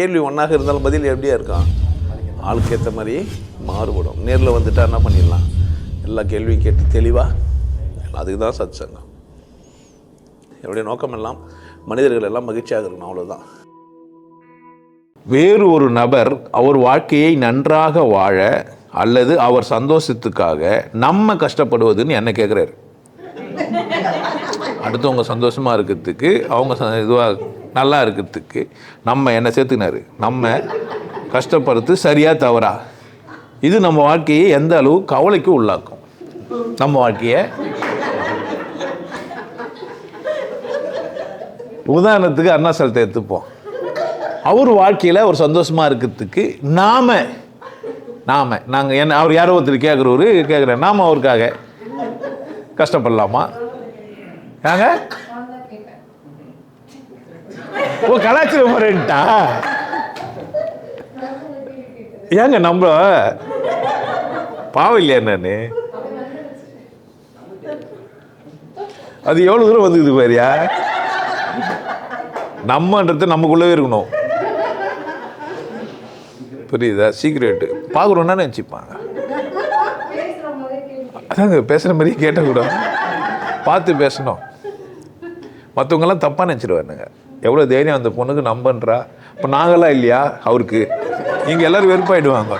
கேள்வி ஒன்றாக இருந்தாலும் பதில் எப்படியா இருக்கான் ஆளுக்கு ஏற்ற மாதிரி மாறுபடும். நேரில் வந்துட்டா என்ன பண்ணிடலாம்? எல்லா கேள்வியும் கேட்டு தெளிவாக அதுக்கு தான் சத் சங்கம் என்னுடைய நோக்கம் எல்லாம் மனிதர்கள் எல்லாம் மகிழ்ச்சியாக இருக்கணும் அவ்வளோதான் வேறு ஒரு நபர் அவர் வாழ்க்கையை நன்றாக வாழ அல்லது அவர் சந்தோஷத்துக்காக நம்ம கஷ்டப்படுவதுன்னு என்ன கேட்குறாரு அடுத்தவங்க சந்தோஷமாக இருக்கிறதுக்கு அவங்க இதுவாக நல்லா இருக்கிறதுக்கு நம்ம என்ன சேர்த்துனாரு நம்ம கஷ்டப்படுறது சரியா தவறா. இது நம்ம வாழ்க்கையை எந்த அளவு கவலைக்கு உள்ளாக்கும்? நம்ம வாழ்க்கையை உதாரணத்துக்கு அருணாசலத்தை எடுத்துப்போம். அவர் வாழ்க்கையில் ஒரு சந்தோஷமாக இருக்கிறதுக்கு நாம நாம நாங்கள் என்ன அவர் யாரோ ஒருத்தர் கேட்குறவரு கேட்குறேன் நாம அவருக்காக கஷ்டப்படலாமா? ஏங்க? ஓ கலாச்சார முறைன்ட்டா? ஏங்க நம்ம பாவம் இல்லையா நான் அது எவ்வளோ தூரம் வந்துக்குது பாரியா? நம்மன்றது நமக்குள்ளவே இருக்கணும். புரியுதா? சீக்ரெட்டு. பார்க்குறோன்னா நினச்சிப்பாங்க. அதாங்க பேசுகிற மாதிரியே கேட்டக்கூடாது பார்த்து பேசணும். மற்றவங்கெல்லாம் தப்பாக நினச்சிடுவாருங்க எவ்வளோ தைரியம் அந்த பொண்ணுக்கு நம்பன்றா? இப்போ நாங்களாம் இல்லையா? அவருக்கு. நீங்கள் எல்லோரும் வெறுப்பாயிடுவாங்க.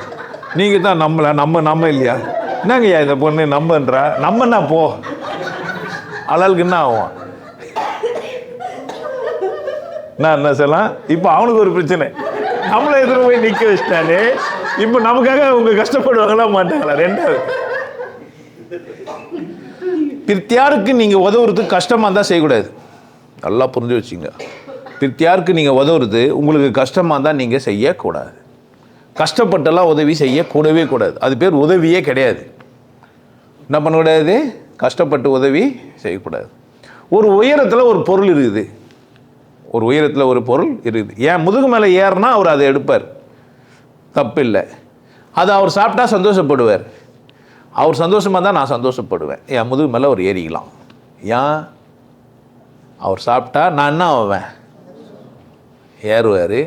நீங்கள் தான் நம்மளை நம்ம நம்ம இல்லையா? என்னங்கய்யா இந்த பொண்ணு நம்பன்றா? நம்மன்னா போ. ஆளாளுக்கு என்ன ஆகும்? நான் என்ன சொல்லலாம் இப்போ அவனுக்கு ஒரு பிரச்சனை. நம்மளை எதிர போய் நிற்க வச்சிட்டானே இப்போ நமக்காக அவங்க கஷ்டப்படுவாங்களா மாட்டாங்களா? ரெண்டாவது. பிரித்தியாருக்கு நீங்கள் உதவுறதுக்கு கஷ்டமாக இருந்தால் செய்யக்கூடாது. நல்லா புரிஞ்சு வச்சுங்க பிற்தியாருக்கு நீங்கள் உதவுறது உங்களுக்கு கஷ்டமாக தான் நீங்கள் செய்யக்கூடாது. கஷ்டப்பட்டெல்லாம் உதவி செய்யக்கூடவே கூடாது. அது பேர் உதவியே கிடையாது. என்ன பண்ணக்கூடாது கஷ்டப்பட்டு உதவி செய்யக்கூடாது. ஒரு உயரத்தில் ஒரு பொருள் இருக்குது. ஒரு உயரத்தில் ஒரு பொருள் இருக்குது. ஏன் முதுகு மேலே ஏறினா அவர் அதை எடுப்பார். தப்பு இல்லை அவர் சாப்பிட்டா சந்தோஷப்படுவார். அவர் சந்தோஷமாக தான் நான் சந்தோஷப்படுவேன். என் முதுகு மேலே அவர் ஏறிக்கலாம். ஏன்? அவர் சாப்பிட்டா நான் என்ன ஆவேன்? ஏறுவார்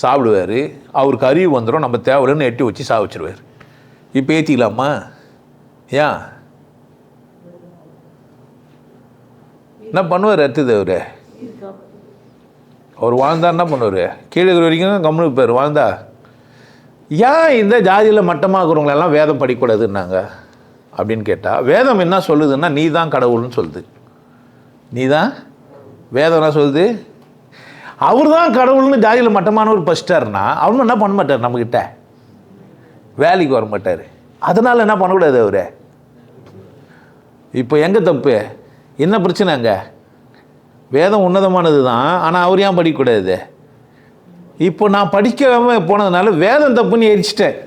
சாப்பிடுவார். அவருக்கு அறிவு வந்துடும் நம்ம தேவையில்லைன்னு எட்டி வச்சு சாவிச்சிருவார். இப்போ ஏற்றிக்கலாமா ஏன் என்ன பண்ணுவார் அடுத்தது அவர் அவர் வாழ்ந்தா என்ன பண்ணுவார்? கீழே இருக்கிற வரைக்கும் கம்முனு இருப்பார் வாழ்ந்தா. ஏன் இந்த ஜாதியில் மட்டமாக இருக்கிறவங்களெல்லாம் வேதம் படிக்கக்கூடாதுன்னாங்க? அப்படின்னு கேட்டால் வேதம் என்ன சொல்லுதுன்னா நீ தான் கடவுள்னு சொல்லுது. நீ தான் வேதம் என்ன சொல்லுது? அவர் தான் கடவுள்னு ஜாதியில் மட்டமானவர் பசிட்டாருன்னா அவரும் என்ன பண்ண மாட்டார் நம்மக்கிட்ட வேலைக்கு வர மாட்டார். அதனால் என்ன பண்ணக்கூடாது அவர்? இப்போ எங்கே தப்பு? என்ன பிரச்சனை அங்கே? வேதம் உன்னதமானது தான் ஆனால் அவர் ஏன் படிக்கக்கூடாது? இப்போ நான் படிக்காம போனதுனால வேதம் தப்புன்னு எரிச்சிட்டேன்.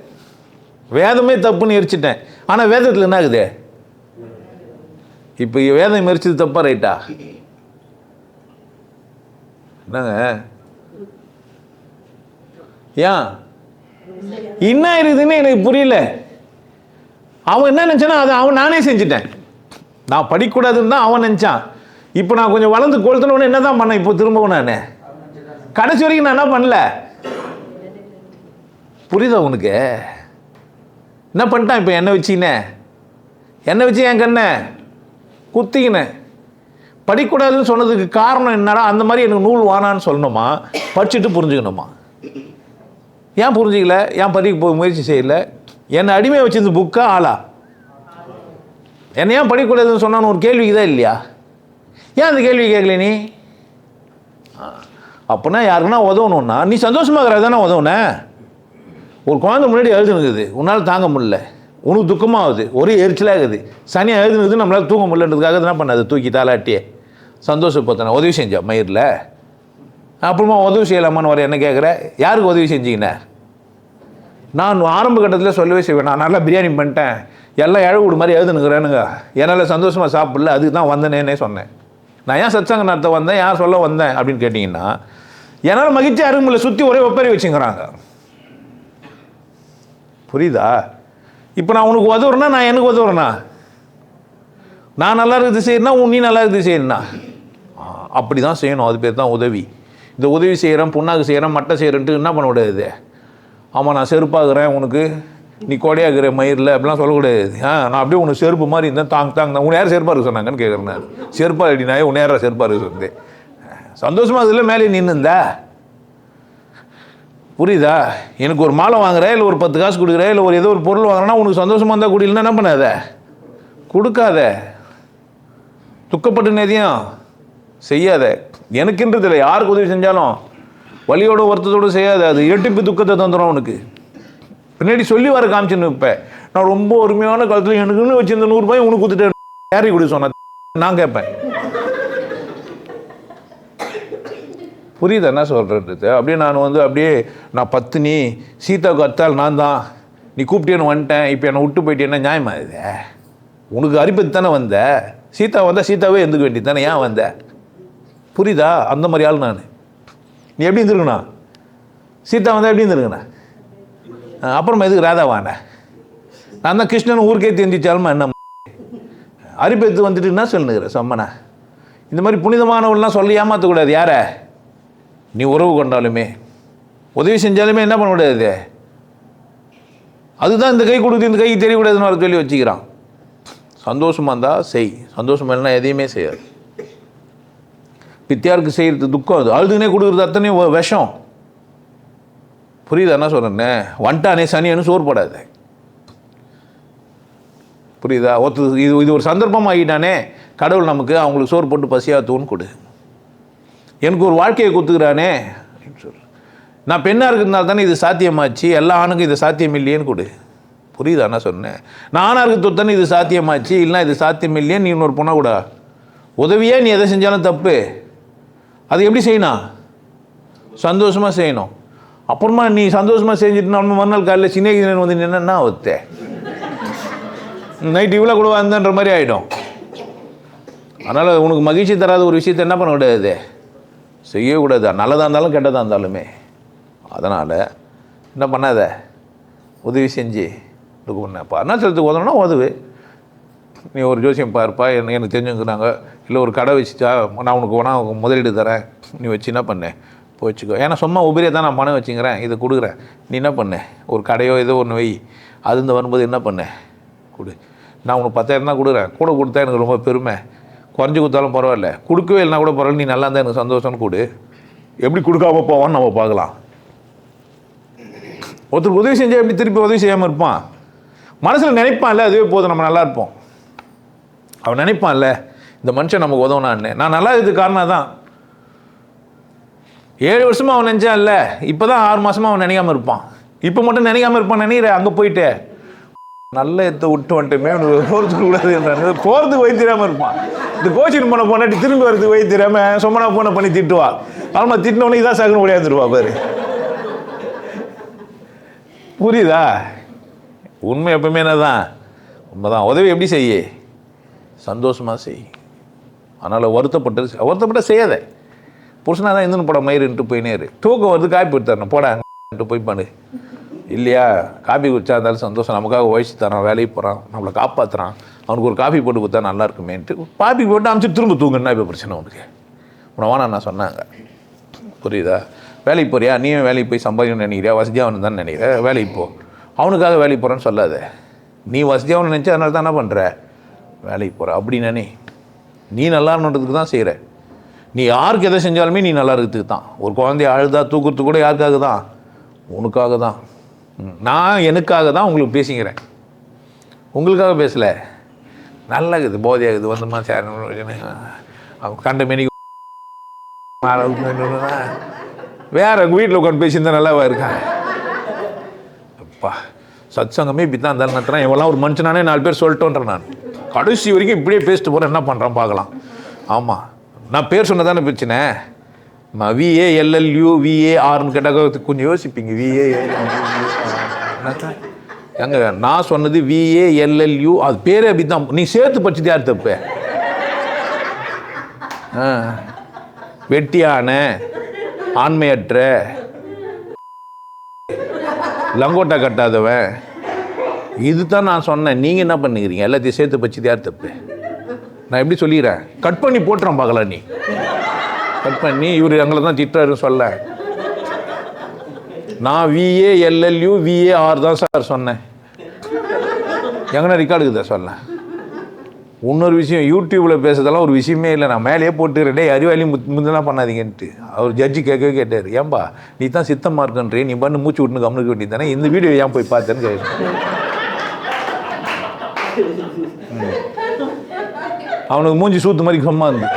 வேதமே தப்புன்னு எரிச்சிட்டேன். ஆனால் வேதத்தில் என்ன ஆகுது? இப்போ வேதம் எரிச்சது தப்பாக ரைட்டா? என்னங்க? ஏன்? என்ன இருக்குதுன்னு எனக்கு புரியல. அவன் என்ன நினச்சானா அதை அவன் நானே செஞ்சுட்டேன். நான் படிக்கக்கூடாதுன்னு தான் அவன் நினச்சான். இப்போ நான் கொஞ்சம் வளர்ந்து கொளுத்தணுன்னு என்ன தான் பண்ணேன்? இப்போ திரும்பவும் நான் கடைசி வரைக்கும் நான் என்ன பண்ணல? புரியுதா உனக்கு? என்ன பண்ணிட்டான் இப்போ என்ன வச்சினே என்ன வச்சு என் கண்ணை குத்திக்கினேன் படிக்கக்கூடாதுன்னு சொன்னதுக்கு காரணம் என்னடா? அந்த மாதிரி எனக்கு நூல் வானான்னு சொல்லணுமா? படிச்சுட்டு புரிஞ்சுக்கணுமா? ஏன் புரிஞ்சிக்கல? ஏன் படிக்க போய் முயற்சி செய்யல? என்னை அடிமையை வச்சிருந்த புக்கா ஆளா? என்னை ஏன் படிக்கக்கூடாதுன்னு சொன்னான்னு ஒரு கேள்விக்கு தான் இல்லையா? ஏன் அந்த கேள்வி கேட்கல நீ? அப்படின்னா யாருக்குன்னா உதவணும்னா நீ சந்தோஷமாக இருக்கிறது தானே உதவுன? ஒரு குழந்தை முன்னாடி எழுதுனுக்குது உன்னால் தாங்க முடியல. உனக்கு துக்கமாகுது ஒரே எரிச்சலாக இருக்குது. சனியாக எழுதுனது நம்மளால் தூங்க முடியலன்றதுக்காக என்ன பண்ணாது தூக்கி தாளாட்டியே. சந்தோஷப்படுத்தின உதவி செஞ்சேன் மயிரில். அப்புறமா உதவி செய்யலாமான்னு வர என்ன கேட்குற யாருக்கு உதவி செஞ்சீங்கண்ணே நான் ஆரம்ப கட்டத்தில் சொல்லவே செய்வேன். நான் நல்லா பிரியாணி பண்ணிட்டேன். எல்லாம் இழவுடு மாதிரி எழுதுனுக்குறேனுங்க. என்னால் சந்தோஷமாக சாப்பிடல. அதுக்கு தான் வந்தேனேனே சொன்னேன். நான் ஏன் சத்சங்க நடத்த வந்தேன்? யார் சொல்ல வந்தேன்? அப்படின்னு கேட்டிங்கன்னா என்னால் மகிழ்ச்சி அருகுமில்ல சுற்றி ஒரே ஒப்பேரி வச்சுங்கிறாங்க. புரியுதா? இப்போ நான் உனக்கு உதவுறேன்னா நான் எனக்கு உதவுறேன்னா நான் நல்லா இருக்குது செய்யணும்னா உன் நீ நல்லா இருக்குது செய்யணும்னா அப்படி தான் செய்யணும். அது பேர் தான் உதவி. இந்த உதவி செய்கிறேன் புண்ணாக்கு செய்கிறேன் மட்டை செய்கிறேன்ட்டு என்ன பண்ண கூடாது ஆமாம் நான் செருப்பாகிறேன் உனக்கு. நீ கொடையாகிற மயிரில் அப்படிலாம் சொல்லக்கூடாது ஆ நான் அப்படியே உனக்கு செருப்பு மாதிரி இருந்தேன் தாங்க தாங்க உன் நேரம் செருப்பாக இருக்க சொன்னாங்கன்னு கேட்குறேன் நான். செருப்பா அடினாயே உன் நேரம் செருப்பாக இருக்க சொன்னேன். சந்தோஷமாக இதில் மேலே நின்றுந்தா புரியுதா? எனக்கு ஒரு மாலை வாங்குறேன் இல்லை ஒரு பத்து காசு கொடுக்குறேன் இல்லை ஒரு ஏதோ ஒரு பொருள் வாங்குறேன்னா உனக்கு சந்தோஷமாக இருந்தால் குடியிலன்னா என்ன பண்ணாத? கொடுக்காத. துக்கப்பட்டு நேதியும் செய்யாத. எனக்குன்றது இல்லை யாருக்கு உதவி செஞ்சாலும் வலியோட வருத்தத்தோடு செய்யாத. அது இரட்டிப்பு துக்கத்தை தந்துடும் உனக்கு பின்னாடி சொல்லி வர காமிச்சுன்னு இப்போ. நான் ரொம்ப ஒருமையான காலத்தில் எனக்குன்னு வச்சிருந்த நூறுபாய் உனக்கு கொடுத்துட்டேன். ஏறி கொடு சொன்ன? நான் கேட்பேன். புரியுது என்ன சொல்கிறது அப்படியே நான் வந்து அப்படியே நான் பத்தினி சீதாவுக்கு அத்தால் நான் தான். நீ கூப்பிட்டேன்னு வந்துட்டேன். இப்போ என்னை விட்டு போயிட்டேன்னா நியாயமா இது? உனக்கு அரிப்பது தானே வந்த? சீதா வந்தால் சீதாவே எந்துக்க வேண்டியது தானே? ஏன் வந்த? புரியுதா? அந்த மாதிரி ஆள் நான். நீ எப்படி இருந்திருக்கணும்? சீதா வந்தால் எப்படி இருந்திருக்கணும்? அப்புறமா எதுக்கு ராதாவானே நான் தான் கிருஷ்ணன் ஊருக்கே தெரிஞ்சிச்சாலுமா என்ன அரிப்பெத்து வந்துட்டு என்ன சொல்லுங்கிறேன் சம்மனா? இந்த மாதிரி புனிதமானவள்லாம் சொல்லி ஏமாற்றக்கூடாது யாரை? நீ உறவு கொண்டாலுமே. உதவி செஞ்சாலுமே என்ன பண்ணக்கூடாது அதுதான் இந்த கை கொடுத்து இந்த கை தெரியக்கூடாதுன்னு ஒரு சொல்லி வச்சுக்கிறான். சந்தோஷமாக இருந்தால் செய். சந்தோஷமாக இல்லைன்னா எதையுமே செய்யாது. பித்தியாருக்கு செய்கிறது துக்கம் அது. அழுதுனே கொடுக்குறது அத்தனையும் விஷம். புரியுதா? என்ன சொல்கிறேன்னு வந்துட்டானே சனியன்னு சோறு போடாது. புரியுதா? ஒத்து இது இது ஒரு சந்தர்ப்பம் ஆகிட்டானே கடவுள் நமக்கு அவங்களுக்கு சோறு போட்டு பசியாத்துவோன்னு கொடு. எனக்கு ஒரு வாழ்க்கையை கொடுத்துக்கிறானே அப்படின்னு நான் பெண்ணாக இருக்கிறதுனால தானே இது சாத்தியமாச்சு? எல்லா ஆணுக்கும் இது சாத்தியம் இல்லையேன்னு கொடு. புரியுதா? நான் சொன்னேன் நான் ஆணாக இருக்கிறது தானே இது சாத்தியமாச்சு? இல்லைனா இது சாத்தியம் இல்லையே நீ இன்னொரு பொண்ணை கூட. உதவியே நீ எதை செஞ்சாலும் தப்பு. அது எப்படி செய்யணும் சந்தோஷமாக செய்யணும். அப்புறமா நீ சந்தோஷமாக செஞ்சுட்டு நம்ம மறுநாள் காலையில் சின்ன வந்து என்னென்னா ஒத்தே? நைட் இவ்வளோ கூட வந்தன்ற மாதிரி ஆகிடும் அதனால் உனக்கு மகிழ்ச்சி தராத ஒரு விஷயத்தை என்ன பண்ணக்கூடாது செய்யவே கூடாது. நல்லதாக இருந்தாலும் கெட்டதாக இருந்தாலுமே. அதனால் என்ன பண்ணாத? உதவி செஞ்சு இது பண்ணப்பா. அருணாச்சலத்துக்கு உதவுனா உதவு. நீ ஒரு ஜோசியம் பார்ப்பா என்ன எனக்கு தெரிஞ்சுக்கிறாங்க இல்லை ஒரு கடை வச்சுட்டா நான் உனக்கு வேணா முதலீடு தரேன். நீ வச்சு என்ன பண்ணு? போச்சுக்கோ ஏன்னா சும்மா உபரியை தான் நான் பணம் வச்சுக்கிறேன். இதை கொடுக்குறேன். நீ என்ன பண்ணு? ஒரு கடையோ ஏதோ ஒன்று வை. அது இந்த வரும்போது என்ன பண்ணு? கொடு. நான் உனக்கு பத்தாயிரம் தான் கொடுக்குறேன். கூட கொடுத்தா எனக்கு ரொம்ப பெருமை. குறைஞ்சி கொடுத்தாலும் பரவாயில்ல. கொடுக்கவே இல்லைனா கூட பரவாயில்ல. நீ நல்லா இருந்தால் எனக்கு சந்தோஷம்னு கொடு. எப்படி கொடுக்காம போவான்னு நம்ம பார்க்கலாம். ஒருத்தருக்கு உதவி செஞ்சால் எப்படி திருப்பி உதவி செய்யாமல் இருப்பான்? மனசில் நினைப்பான்ல அதுவே போதும். நம்ம நல்லா இருப்போம். அவன் நினைப்பான்ல இந்த மனுஷன் நமக்கு உதவுனான்னு. நான் நல்லா இதுக்கு காரணம் தான் ஏழு வருஷமாக அவன் நினச்சான்ல இப்போ தான் ஆறு மாதமாக அவன் நினைக்காம இருப்பான். இப்போ மட்டும் நினைக்காமல் இருப்பான் நினைக்கிற அங்கே போயிட்டு. நல்ல எத்த விட்டு வந்துட்டுமே அவனுக்கு போகிறதுக்கு கூடாது போகிறதுக்கு வழி தெரியாமல் இருப்பான். இந்த கோச்சிங் பண்ண போனாட்டி திரும்பி வரதுக்கு வழி தெரியாமல் போனை பண்ணி திட்டுவா. ஆமாம் திட்டினவனே இதான் சகுனு விளையாந்துருவா பாரு. புரியுதா? உண்மை எப்பவுமே என்னதான்? உண்மைதான். உதவி எப்படி செய்ய? சந்தோஷமாக செய். அதனால் வருத்தப்பட்டு வருத்தப்பட்ட செய்யாத. புருஷனாக தான் இருந்து படம் மயிருன்ட்டு போயினே தூக்கம் வருது காப்பி எடுத்துறணும் போடாங்கன்ட்டு போய் பண்ணு. இல்லையா? காப்பி குடிச்சா இருந்தாலும் சந்தோஷம். நமக்காக உழைச்சி தரான் வேலைக்கு போகிறான் நம்மளை காப்பாற்றுறான் அவனுக்கு ஒரு காஃபி போட்டு கொடுத்தா நல்லா இருக்குமேன்ட்டு காப்பி போட்டு அமைச்சு திரும்ப தூங்குன்னா இப்போ பிரச்சனை உனக்கு. உன நான் சொன்னாங்க. புரியுதா? வேலைக்கு போறியா? நீயும் வேலைக்கு போய் சம்பாதிக்கணும்னு நினைக்கிறியா? வசதியாகனு தான் நினைக்கிற? வேலைக்கு போ. அவனுக்காக வேலைக்கு போகிறேன்னு சொல்லாத. நீ வசதியாகனு நினச்சி அதனால தான் என்ன பண்ணுற வேலைக்கு போகிற அப்படி நீ நல்லா இருக்கணுன்றதுக்கு தான் செய்கிற நீ யாருக்கு எதை செஞ்சாலுமே நீ நல்லா இருக்கிறதுக்கு தான். ஒரு குழந்தைய அழுதா தூக்குறதுக்கு கூட யாருக்காக தான்? உனக்காக தான். நான் எனக்காக தான் உங்களுக்கு பேசிக்கிறேன். உங்களுக்காக பேசலை. நல்லா இருக்குது போதையாகுது வந்தமா சார் அவன் கண்ட மெனி வேற உங்கள் வீட்டில் உட்காந்து பேசியிருந்தா நல்லாவா இருக்கேன்? அப்பா சத்சங்கமே இப்படி தான் இருந்தாலும் நடத்துகிறேன் இவெல்லாம் ஒரு மனுஷனானே நாலு பேர் சொல்லிட்டோன்றேன் நான். கடைசி வரைக்கும் இப்படியே பேசிட்டு போகிறேன் என்ன பண்ணுறான் பார்க்கலாம். ஆமாம் நான் பேர் சொன்னதானே பிரச்சனை? விஏ எல்எல்யூ விஏஆர்னு கேட்டாக்க கொஞ்சம் யோசிப்பீங்க. விஏ எங்க நான் சொன்னது விஏ எல்எல்யூ அது பேரே அப்படி தான் நீ சேர்த்து படிச்சது யார் தப்பு? ஆ. வெட்டியான ஆண்மையற்ற லங்கோட்டா கட்டாதவன். இதுதான் நான் சொன்னேன். நீங்கள் என்ன பண்ணுகிறீங்க எல்லாத்தையும் சேர்த்து பச்சது யார் தப்பு? நான் எப்படி சொல்லிடுறேன்? கட் பண்ணி போட்டுறேன் பார்க்கலாம் நீ. கட் பண்ணி இவர் எங்களை தான் திட்டுறாருன்னு சொல்ல. நான் விஏ எல்எல்யூ விஏஆர் தான் சார் சொன்னேன். எங்கன்னா ரெக்கார்டுக்கு சொன்னேன். இன்னொரு விஷயம் யூடியூப்பில் பேசுறதெல்லாம் ஒரு விஷயமே இல்லை. நான் மேலேயே போட்டுக்கிறேன். டேய் அறிவாளி முத் முந்தெல்லாம் பண்ணாதீங்கன்ட்டு. அவர் ஜட்ஜி கேட்கவே கேட்டார். ஏன்பா நீ தான் சித்தமாக இருக்கன்றே. நீ பண்ணு மூச்சு விட்டுன்னு கவனிக்க வேண்டியது தானே? இந்த வீடியோ ஏன் போய் பார்த்தேன்னு கேட்டேன். அவனுக்கு மூஞ்சி சூத்து மாதிரி சும்மா இருந்து.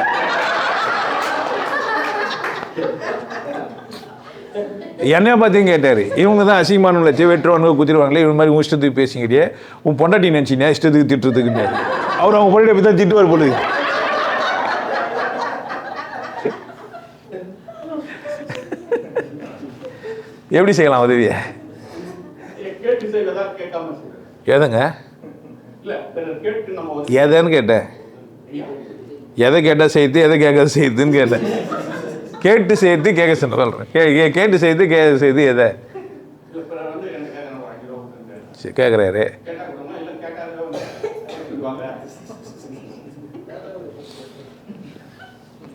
என்னைய பார்த்தையும் கேட்டார். இவங்க தான் அசிங்கமானவங்கள வச்சு வெட்டுருவானுங்க குத்திடுவாங்களே இவங்க மாதிரி உன் இஷ்டத்துக்கு பேசிக்கிட்டே உன் பொண்டாட்டி நினச்சினே இஷ்டத்துக்கு திட்டுறதுக்குன்னு அவர் அவங்க பொண்டாட்டி அப்படி தான் திட்டுவார் போல எப்படி செய்யலாம் உதவியை? கேட்டு எதைன்னு கேட்டேன். எதை கேட்டால் செய்து எதை கேட்காத செய்யுதுன்னு கேட்டேன். கேட்டு செய்து கேட்க சொல்கிறேன் கே கேட்டு செய்து கே செய்து எதை? கேட்குறாரு.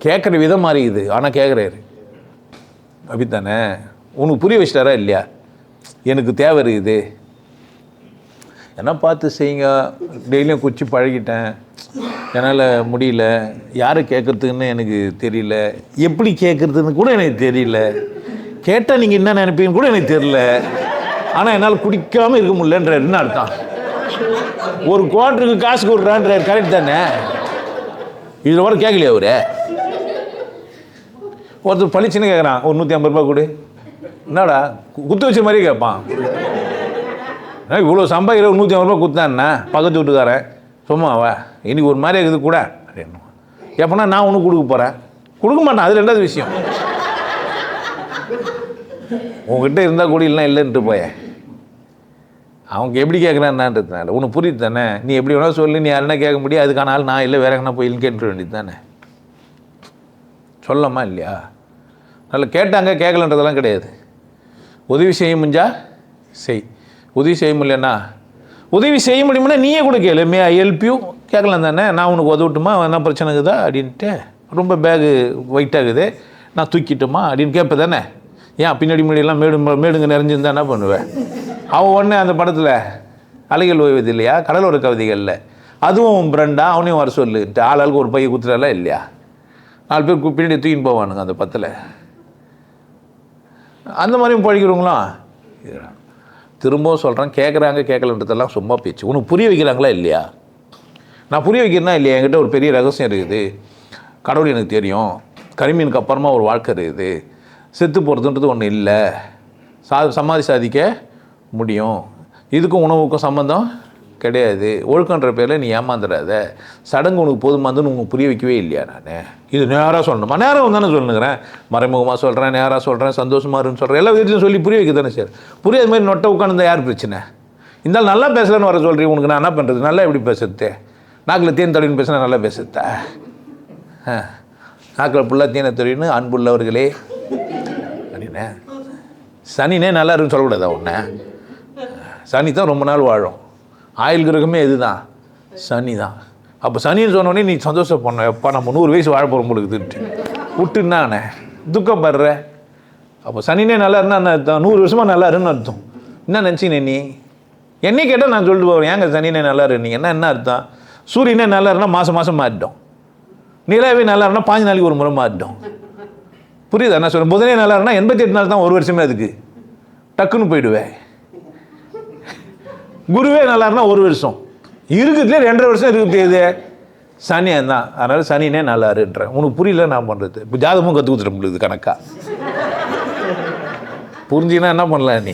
கேட்குற விதம் மாறிக்குது. ஆனால் கேட்குறாரு. அப்படித்தானே? உனக்கு புரிய வச்சிட்டாரா இல்லையா? எனக்கு தேவை இருக்குது. என்ன பார்த்து செய்யுங்க. டெய்லியும் குச்சி பழகிட்டேன். என்னால் முடியல. யாரை கேட்குறதுக்குன்னு எனக்கு தெரியல. எப்படி கேட்குறதுன்னு கூட எனக்கு தெரியல. கேட்டால் நீங்கள் என்ன நினைப்பீங்கன்னு கூட எனக்கு தெரியல. ஆனால் என்னால் குடிக்காமல் இருக்க முடியலன்ற என்ன அர்த்தம்? ஒரு குவார்ட்டருக்கு காசு கொடுக்குறான்ற கரெக்ட் தானே? இதில் வர கேட்கலையா அவரு? ஒருத்தர் பளிச்சுன்னு கேட்குறான் ஒரு நூற்றி ஐம்பது ரூபா கொடு. என்னடா? குத்து வச்ச மாதிரி கேட்பான். இவ்வளோ சம்பாதிக்கிற நூற்றி ஐம்பது ரூபா குத்தான்னா பக்கத்து வீட்டுக்காரன் சும்மாவா இன்னைக்கு ஒரு மாதிரி இருக்குது கூட. அப்படின்னு. எப்போனா நான் ஒன்று கொடுக்க போகிறேன் கொடுக்க மாட்டேன் அது ரெண்டாவது விஷயம். உங்ககிட்ட இருந்தால் கூட இல்லைன்னா இல்லைன்ட்டு போய. அவங்க எப்படி கேட்குறான்னான்றதுனால உனக்கு புரியுது தானே? நீ எப்படி வேணால் சொல்லி நீ யாருன்னா கேட்க முடியும். அதுக்கான ஆள் நான் இல்லை வேற எங்கன்னா போய் கேட்டு வேண்டியது தானே. சொல்லமா இல்லையா? நல்ல கேட்டாங்க கேட்கலன்றதெல்லாம் கிடையாது. உதவி செய்ய முடிஞ்சா செய். உதவி செய்ய முடியலன்னா உதவி செய்ய முடியும்னா நீயே கூட கேளு. மே ஐ ஹெல்ப் யூ கேட்கலாம் தானே. நான் உனக்கு உதவட்டுமா என்ன பிரச்சனை இருக்குதா? அப்படின்ட்டு ரொம்ப பேகு வெயிட்டாகுது நான் தூக்கிட்டுமா? அப்படின்னு கேட்ப தானே. ஏன் பின்னாடி முன்னாடியெல்லாம் மேடு மேடுங்க நிறைஞ்சிருந்தா என்ன பண்ணுவேன் அவன் உடனே அந்த படத்தில் அலைகள் ஓய்வது இல்லையா? கடலோர கவிதைகளில். அதுவும் பிரண்டா அவனையும் வர சொல்லுன்ட்டு ஆளாளுக்கு ஒரு பைய குத்துறால இல்லையா? நாலு பேர் பின்னாடி தூக்கின்னு போவானுங்க அந்த பத்தில் அந்த மாதிரியும் படிக்கிறவங்களாம் இருக்கிறாங்க. திரும்பவும் சொல்கிறேன் கேட்குறாங்க கேட்கலன்றதெல்லாம் சும்மா பேச்சு. உனக்கு புரிய வைக்கிறாங்களா இல்லையா? நான் புரிய வைக்கிறேன்னா இல்லையா? என்கிட்ட ஒரு பெரிய ரகசியம் இருக்குது. கடவுள் எனக்கு தெரியும். கரிமீனுக்கு அப்புறமா ஒரு வாழ்க்கை இருக்குது. செத்து போகிறதுன்றது ஒன்று இல்லை. சா சமாதி சாதிக்க முடியும். இதுக்கும் உணவுக்கும் சம்மந்தம் கிடையாது. ஒழுக்கன்ற பேரில் நீ ஏமாந்துடாத சடங்கு உனக்கு போதுமானதுன்னு உனக்கு புரிய வைக்கவே இல்லையா நான்? இது நேராக சொல்லணுமா? நேரம் தானே சொல்லுங்கிறேன். மறைமுகமாக சொல்கிறேன் நேராக சொல்கிறேன் சந்தோஷமாக இருன்னு சொல்கிறேன் எல்லா விதத்துலையும் சொல்லி புரிய வைக்க தானே சார் புரியாத மாதிரி நொட்டை உட்காந்து யார் பிரச்சனை? இருந்தாலும் நல்லா பேசலன்னு வர சொல்கிறீங்க உனக்கு நான் என்ன பண்ணுறது நல்லா எப்படி பேசுறது? நாக்கில் தேன் தடவின்னு பேசினா நல்லா பேசுறதா? ஆ. நாக்கில் புல்லா தேனை தடவின்னு அன்புள்ளவர்களே அப்படின்னே சனினே நல்லா இருக்குன்னு சொல்லக்கூடாதா உன்ன? சனி தான் ரொம்ப நாள் வாழும். ஆயுள் கிரகமே இதுதான் சனி தான் அப்போ சனின்னு சொன்னோடனே நீ சந்தோஷப்படணும் எப்பா நம்ம நூறு வயசு வாழ போகிறோம் உங்களுக்கு விட்டுன்னானே துக்கப்படுற? அப்போ சனினே நல்லா இருந்தால் என்ன அர்த்தம்? நூறு வருஷமாக நல்லா இருன்னு அர்த்தம். என்ன நினச்சினே நீ? என்னை கேட்டால் நான் சொல்லிட்டு போகிறேன் ஏங்க சனினே நல்லா இருந்தீங்க நீ என்ன என்ன அர்த்தம்? சூரியனே நல்லா இருந்தால் மாதம் மாதம் மாறிட்டோம். நிலாவே நல்லா இருந்தால் பாஞ்சு நாளைக்கு ஒரு முறை மாறிட்டோம். புரியுதா? என்ன சொல்கிறேன் புதனே நல்லா இருந்தால் எண்பத்தி எட்டு நாள் தான் ஒரு வருஷமே அதுக்கு. டக்குன்னு போயிடுவேன். குருவே நல்லா இருந்தால் ஒரு வருஷம். இருக்குதுலே ரெண்டரை வருஷம் இருக்குது இது. சனியன் தான் அதனால் சனினே நல்லாருன்றேன் உனக்கு புரியல நான் பண்ணுறது இப்போ ஜாதகமும் கற்றுக் கொடுத்துட முடியுது கணக்காக புரிஞ்சினா என்ன பண்ணலாம் நீ?